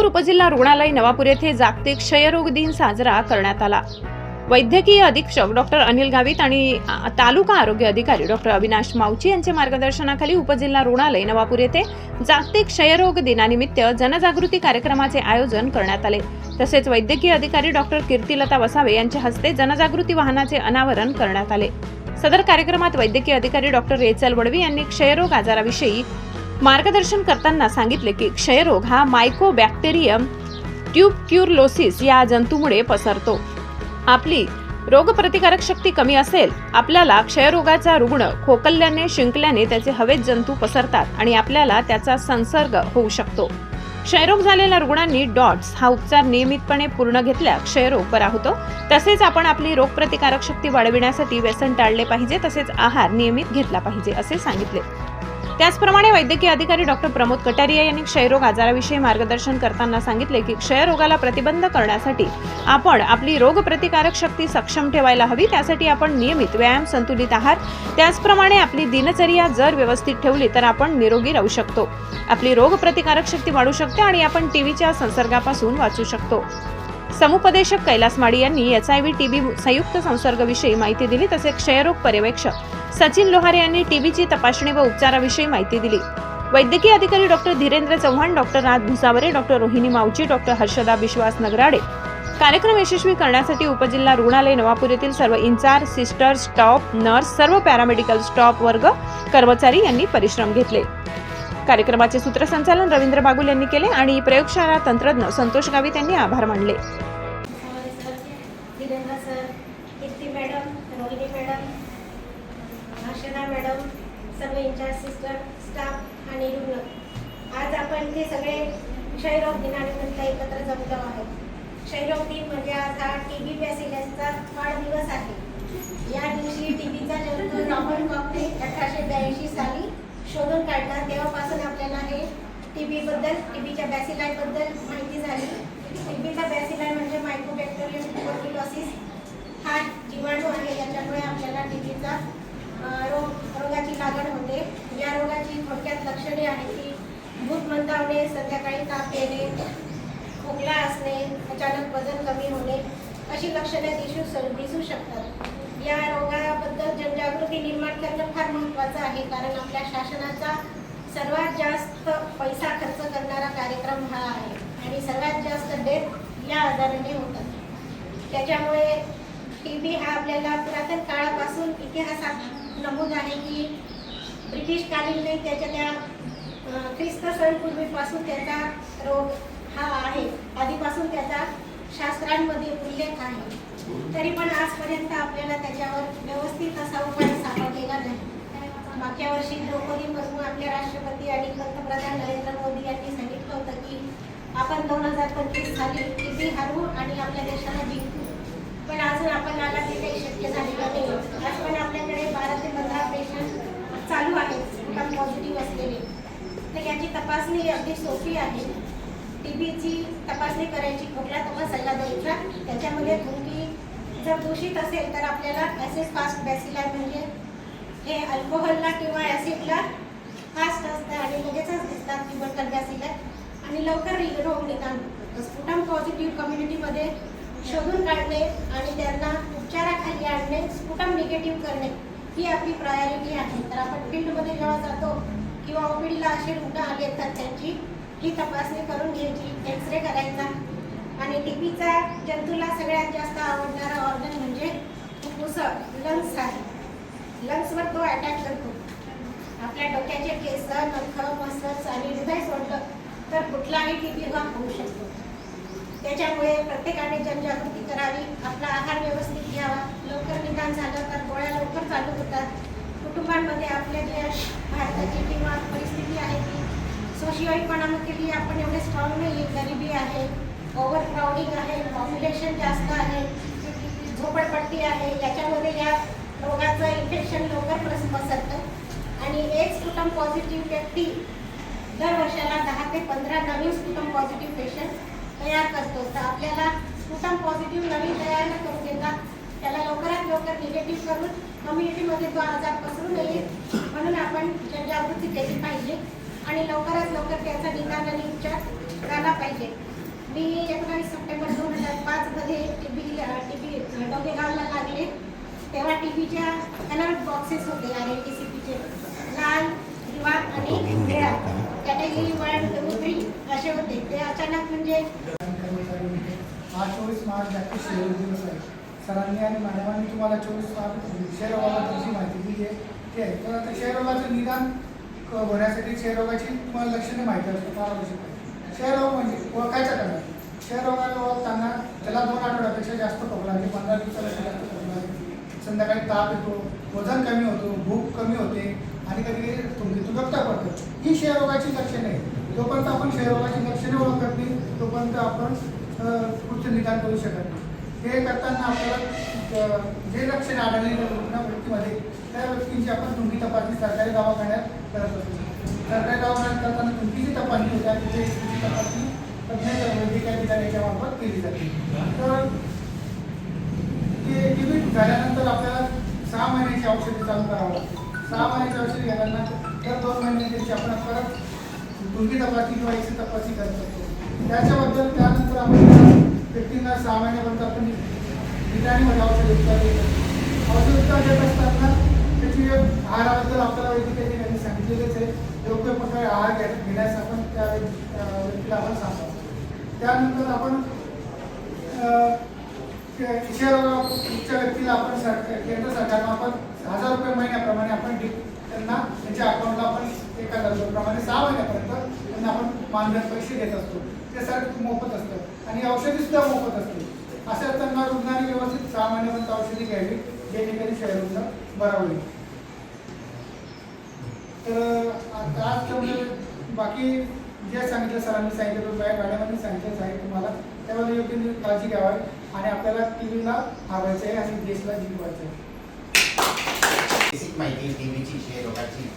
सोलापूर उपजिल्हा रुग्णालय नवापूर येथे जागतिक क्षयरोग दिन साजरा करण्यात आला. वैद्यकीय अधीक्षक डॉक्टर अनिल गावित आणि तालुका आरोग्य अधिकारी डॉक्टर अविनाश मावची यांच्या मार्गदर्शनाखाली उपजिल्हा रुग्णालय नवापूर येथे जागतिक क्षयरोग दिनानिमित्त जनजागृती कार्यक्रमाचे आयोजन करण्यात आले. तसेच वैद्यकीय अधिकारी डॉक्टर कीर्तिलता वसावे यांच्या हस्ते जनजागृती वाहनाचे अनावरण करण्यात आले. सदर कार्यक्रमात वैद्यकीय अधिकारी डॉक्टर रेचल वडवी यांनी क्षयरोग आजाराविषयी मार्गदर्शन करताना सांगितले की क्षयरोग हा मायकोबॅक्टेरियम ट्यूबक्युरलोसिस या जंतूमुळे पसरतो. आपली रोगप्रतिकारक शक्ती कमी असेल आपल्याला क्षयरोगाचा रुग्ण खोकल्याने शिंकल्याने त्याचे हवेत जंतू पसरतात आणि आपल्याला त्याचा संसर्ग होऊ शकतो. क्षयरोग झालेल्या रुग्णांनी डॉट्स हा उपचार नियमितपणे पूर्ण घेतल्या क्षयरोग बरा होतो. तसेच आपण आपली रोगप्रतिकारक शक्ती वाढविण्यासाठी व्यसन टाळले पाहिजे तसेच आहार नियमित घेतला पाहिजे असे सांगितले. त्याचप्रमाणे वैद्यकीय अधिकारी डॉक्टर प्रमोद कटारिया यांनी क्षयरोग आजाराविषयी मार्गदर्शन करताना सांगितले की क्षयरोगाला प्रतिबंध करण्यासाठी आपण आपली रोगप्रतिकारक शक्ती सक्षम ठेवायला हवी. त्यासाठी आपण नियमित व्यायाम संतुलित आहार त्याचप्रमाणे आपली दिनचर्या जर व्यवस्थित ठेवली तर आपण निरोगी राहू शकतो. आपली रोगप्रतिकारक शक्ती वाढू शकते आणि आपण टीव्हीच्या संसर्गापासून वाचू शकतो. समुपदेशक कैलास माडी यांनी H I V T B संयुक्त संसर्गविषयी माहिती दिली तसेच क्षयरोग पर्यवेक्षक सचिन लोहारे यांनी टीबीची तपासणी व उपचाराविषयी माहिती दिली. वैद्यकीय अधिकारी doctor Dhirendra Chavan doctor Raj Bhusavare doctor Rohini Mavchi doctor Harshada Vishwas Nagarade. कार्यक्रम यशस्वी करण्यासाठी उपजिल्हा रुग्णालय नवापूर येथील सर्व इन्चार्ज सिस्टर स्टॉप नर्स सर्व पॅरामेडिकल स्टॉप वर्ग कर्मचारी यांनी परिश्रम घेतले. कार्यक्रमाचे सूत्रसंचालन रवींद्र बागुल यांनी केले आणि प्रयोगशाळा तंत्रज्ञ संतोष गावित यांनी आभार मानले sir Dhirendra sir Kirti madam Rohini madam Harshada madam सर्व इंचार्ज सिस्टर स्टाफ आणि रुग्ण. आज आपण ते सगळे क्षयरोग दिनानिमित्त एकत्र जमलो आहोत. क्षयरोग दिन म्हणजे आज हा टी बी बॅसिलसचा वाढदिवस आहे. या दिवशी टी बीचा जंतू रॉबर्ट कॉकने अठराशे ब्याऐंशी साली शोधून काढला. तेव्हापासून आपल्याला हे टी बीबद्दल टी बीच्या बॅसिलायबद्दल माहिती झाली. टी बीचा बॅसिलाय म्हणजे मायक्रोबॅक्टेरियम ट्युबरक्युलॉसिस हा जीवाणू आहे याच्यामुळे आपल्याला टी बीचा रोग रोगाची लागण होते. या रोगाची थोडक्यात लक्षणे आहेत की भूक मंदावणे संध्याकाळी ताप येणे खोकला असणे अचानक वजन कमी होणे अशी लक्षणे दिसू स दिसू शकतात. या रोगाबद्दल जनजागृती निर्माण करणं फार महत्त्वाचं आहे. कारण आपल्या शासनाचा सर्वात जास्त पैसा खर्च करणारा कार्यक्रम हा आहे. आणि सर्वात जास्त डेथ या आजाराने होतात. त्याच्यामुळे टी बी हा आपल्याला पुरातन काळापासून इतिहासात नमूद आहे की ब्रिटिशकालीन त्याच्या त्या ख्रिस्त सणपूर्वीपासून त्याचा रोग हा आहे. आधीपासून त्याचा शास्त्रांमध्ये उल्लेख आहे. तरी पण आजपर्यंत आपल्याला त्याच्यावर व्यवस्थित असा उपाय सापडलेला नाही. मागच्या वर्षी द्रौपदी मुर्मू आपल्या राष्ट्रपती आणि पंतप्रधान नरेंद्र मोदी यांनी सांगितलं होतं की आपण दोन हजार पंचवीस साली किती हरवू आणि आपल्या देशाला जिंकू पण आपण आला ते काही शक्य झालेलं नाही. आज पण आपल्याकडे बारा ते पंधरा पेशंट चालू आहेत पण पॉझिटिव्ह असलेले. तर याची तपासणी अगदी सोपी आहे. टीबीची तपासणी करायची कुठला तेव्हा सल्ला द्यायचा? त्याच्यामध्ये तुम्ही जर दूषित असेल तर आपल्याला ॲसिड फास्ट बॅसिलाय म्हणजे हे अल्कोहोलला किंवा ॲसिडला फास्ट असतं आणि लगेचच दिसतात ट्युबरकल बॅसिलाय आणि लवकर रि- रोग निदान होतं. स्फुटम पॉझिटिव्ह कम्युनिटीमध्ये शोधून काढणे आणि त्यांना उपचाराखाली आणणे स्फुटम निगेटिव्ह करणे ही आपली प्रायोरिटी आहे. तर आपण फील्डमध्ये जेव्हा जातो किंवा ओपीडीला असे रुग्ण आले तर त्यांची ही तपासणी करून घ्यायची एक्सरे करायचा. आणि टीबीचा जंतूला सगळ्यात जास्त आवडणारा ऑर्गन म्हणजे फुफ्फुसं लंग्स आहे. लंग्सवर तो अटॅक करतो. आपल्या डोक्याचे केस नख मसल्स आणि हृदय सोडलं तर कुठलाही टीबी हा होऊ शकतो. त्याच्यामुळे प्रत्येकाने जनजागृती करावी आपला आहार व्यवस्थित घ्यावा लवकर निदान झालं तर गोळ्या लवकर चालू होतात. कुटुंबांमध्ये आपल्या जे भारताची किंवा परिस्थिती आहे ती सोशिओ आपण एवढे स्ट्रॉंग नाही गरिबी आहे ओव्हर क्राऊडिंग आहे पॉप्युलेशन जास्त आहे झोपडपट्टी आहे याच्यामध्ये या रोगाचं इन्फेक्शन लवकर प्रस पसरतं. आणि एक कुटुंब पॉझिटिव्ह व्यक्ती दर वर्षाला दहा ते पंधरा नवीन कुटुंब पॉझिटिव्ह पेशंट तर आपल्याला स्फुटम पॉझिटिव्ह नवीन तयार न करून देता. त्याला लवकरात लवकर निगेटिव्ह करून कम्युनिटीमध्ये तो आजार पसरू नये म्हणून आपण जनजागृती केली पाहिजे. आणि लवकरात लवकर त्याचा निदान आणि उपचार झाला पाहिजे. मी एकोणावीस सप्टेंबर दोन हजार पाचमध्ये टी बी टी बी डोंगेगावला लागले. तेव्हा टी बीच्या अलर्ट बॉक्सेस होते आर एल टी सी पीचे लाल हिरवा आणि निळा. कॅटेगरी वन टू थ्री असे होते. ते अचानक म्हणजे हा चोवीस मार्च जागतिक क्षयरोग दिवस आहे. सरांनी आणि मॅडमांनी तुम्हाला चोवीस मार्च क्षयरोगाबद्दलची माहिती दिली आहे. ठीक आहे. तर आता क्षयरोगाचं निदान होण्यासाठी क्षयरोगाची तुम्हाला लक्षणे माहिती असते फार आवश्यक आहे. क्षयरोग म्हणजे ओळखायचा करणार क्षयरोगाला ओळखताना त्याला दोन आठवड्यापेक्षा जास्त खोकला म्हणजे पंधरा दिवसापेक्षा जास्त खोकला संध्याकाळी ताप येतो वजन कमी होतो भूक कमी होते आणि कधी कधी तुमची तुटकता पडतो ही क्षयरोगाची लक्षणे आहे जोपर्यंत आपण क्षयरोगाची लक्षणे ओळखत नाही तोपर्यंत आपण उच्च निदान करू शकत नाही. हे करताना आपल्याला जे लक्षणे आढळले रुग्ण व्यक्तीमध्ये त्या व्यक्तींची आपण तुमची तपासणी सरकारी दवाखान्यात करत असतो. सरकारी दवाखान्यात करताना तुमची तपासणी होत्या तिथे तपासणी तज्ञ वैद्यकीय अधिकाऱ्याच्या मार्फत केली जाते. तर ते टिबीट झाल्यानंतर आपल्याला सहा महिन्याची औषधे चालू करावं लागते. सहा महिन्याची औषधे घेताना तर दोन महिन्याची त्याची आपण परत तुमची तपासणी किंवा एकशे तपासणी करत असतो. त्याच्याबद्दल त्यानंतर आपण व्यक्तींना सहा महिन्यापर्यंत आपण निदानीमध्ये औषध उपचार देत. औषध उपचार देत असताना त्याची आहाराबद्दल आपल्याला वैद्यकीय अधिकाऱ्यांनी सांगितलेलेच आहे. योग्य प्रकारे आहार घ्या घेण्यास आपण त्या व्यक्तीला आपण सांगतो. त्यानंतर आपण अं, क्षयरोगाच्या व्यक्तीला आपण केंद्र सरकारनं आपण हजार रुपये महिन्याप्रमाणे आपण त्यांना त्यांच्या अकाउंटला आपण एक हजार रुपयाप्रमाणे सहा महिन्यापर्यंत त्यांना आपण मानधन पैसे देत असतो. ते सर मोफत असतं. आणि औषधी सुद्धा मोफत असते. असं असताना रुग्णाने व्यवस्थित सहा महिन्यापर्यंत औषधी घ्यावी जेणेकरून क्षयरुग्ण बरा होईल. तर आज तेवढे बाकी जे सांगितलं सरांनी सांगितलं मॅडमांनी सांगितलं आहे तुम्हाला त्यामध्ये योग्य काळजी घ्यावी आणि आपल्याला टी व्हीला हारायचं आहे आणि देशला जिंकवायचं आहे. बेसिक माहिती टीव्हीची क्षयरोगाची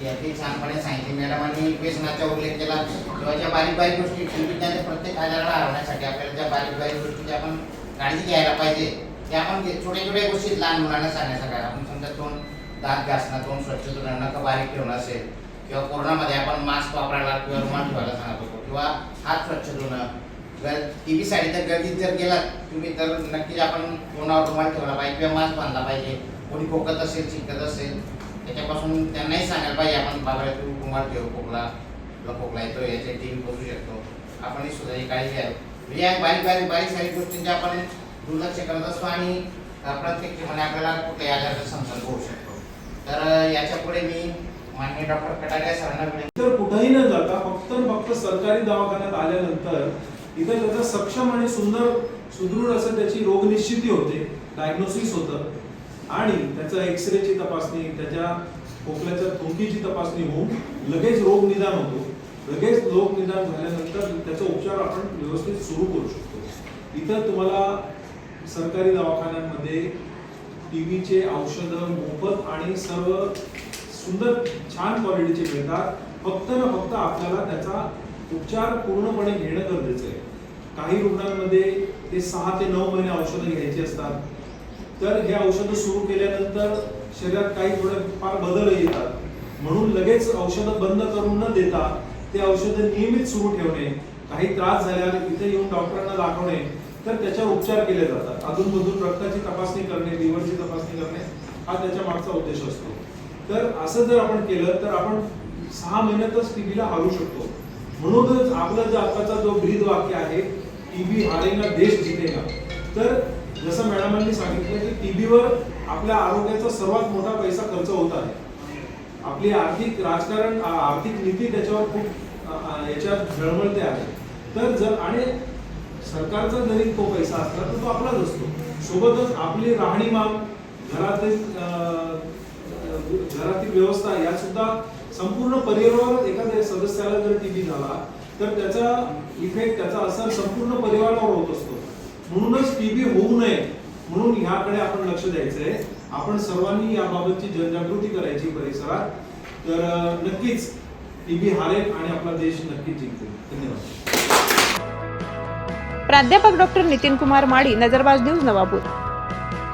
ती छानपणे सांगितली. मॅडमांनी व्यसनाचा उल्लेख केला किंवा ज्या बारीक बारीक गोष्टी टीव्हीच्या प्रत्येक आजाराला हरवण्यासाठी आपल्याला ज्या बारीक बारीक गोष्टी आपण काळजी घ्यायला पाहिजे त्या आपण छोट्या छोट्या गोष्टी लहान मुलांना सांगण्याचं काय आपण समजा तोंड दात घासणं तोंड स्वच्छ धुणं नखं बारीक ठेवणं असेल किंवा कोरोनामध्ये आपण मास्क वापरायला किंवा रुमाल ठेवायला सांगत होतो किंवा हात स्वच्छ धुणं जर टी व्ही साठी तर गर्दीत जर गेलात तुम्ही तर नक्कीच आपण तोंडावर रुमाल ठेवला पाहिजे किंवा मास्क बांधला पाहिजे. कोणी खोकत असेल शिकत असेल त्याच्यापासून त्यांनाही सांगायला पाहिजे आपण बाबा तू कुंभार ठेव खोकला तुला खोकला येतो याचे टीम करू शकतो. आपणही सुद्धा ही काळजी घ्यावी. म्हणजे या बारीक बारीक बारीक सारी गोष्टींचे आपण दुर्लक्ष करत असतो आणि अं, प्रत्येक ठिकाणी आपल्याला कुठे आजाराचा संसर्ग होऊ शकतो. तर अं, याच्यापुढे मी माननीय डॉक्टर कटारे सरांना विनंती तर कुठेही न जाता फक्त फक्त सरकारी दवाखान्यात आल्यानंतर इथं त्याचं सक्षम आणि सुंदर सुदृढ असं त्याची रोगनिश्चिती होते डायग्नोसिस होतं. आणि त्याचा एक्सरेची तपासणी त्याच्या खोकल्याच्या थुंकीची तपासणी होऊन लगेच रोग निदान होतो. लगेच रोग निदान झाल्यानंतर त्याचा उपचार आपण व्यवस्थित सुरू करू शकतो. इथं तुम्हाला सरकारी दवाखान्यांमध्ये टी व्हीचे औषधं मोफत आणि सर्व सुंदर छान क्वालिटीचे मिळतात. फक्त ना फक्त आपल्याला त्याचा उपचार पूर्णपणे घेणं गरजेचं आहे. काही रुग्णांमध्ये ते सहा ते नऊ महिने औषधं घ्यायची असतात. तर हे औषधं सुरू केल्यानंतर शरीरात काही थोडे फार बदल येतात. म्हणून लगेच औषधं बंद करून न देता ते औषधं नियमित सुरू ठेवणे काही त्रास झाल्यावर इथे येऊन डॉक्टरांना दाखवणे तर त्याच्यावर उपचार केले जातात. अधूनमधून रक्ताची तपासणी करणे लिव्हरची तपासणी करणे हा त्याच्या मागचा उद्देश असतो. तर असं जर आपण केलं तर आपण सहा महिन्यातच टीबीला हारू शकतो. म्हणूनच आपला जो आताचा जो ब्रीद वाक्य आहे टीबी हारेना देश जितेगा. तर जसं मॅडमांनी सांगितलं की टीबीवर आपल्या आरोग्याचा सर्वात मोठा पैसा खर्च होत आहे. आपली आर्थिक राजकारण आर्थिक नीती त्याच्यावर खूप याच्यात झळमळते आहे. तर जर आणि सरकारचा जरी तो पैसा असला तर तो आपलाच असतो. सोबतच आपली राहणीमान घरातील घरातील व्यवस्था या सुद्धा संपूर्ण परिवारावर एखाद्या सदस्याला जर टीबी झाला तर त्याचा इफेक्ट त्याचा असर संपूर्ण परिवारावर होत असतो. म्हणूनच टीबी होऊ नये. म्हणून ह्याकडे आपण लक्ष द्यायचंय. आपण सर्वांनी याबाबतची जनजागृती करायची परिसरात. तर नक्कीच टीबी हारेल आणि आपला देश नक्कीच जिंकेल. धन्यवाद. प्राध्यापक डॉक्टर नितीन कुमार माळी नजरबाज न्यूज नवापूर.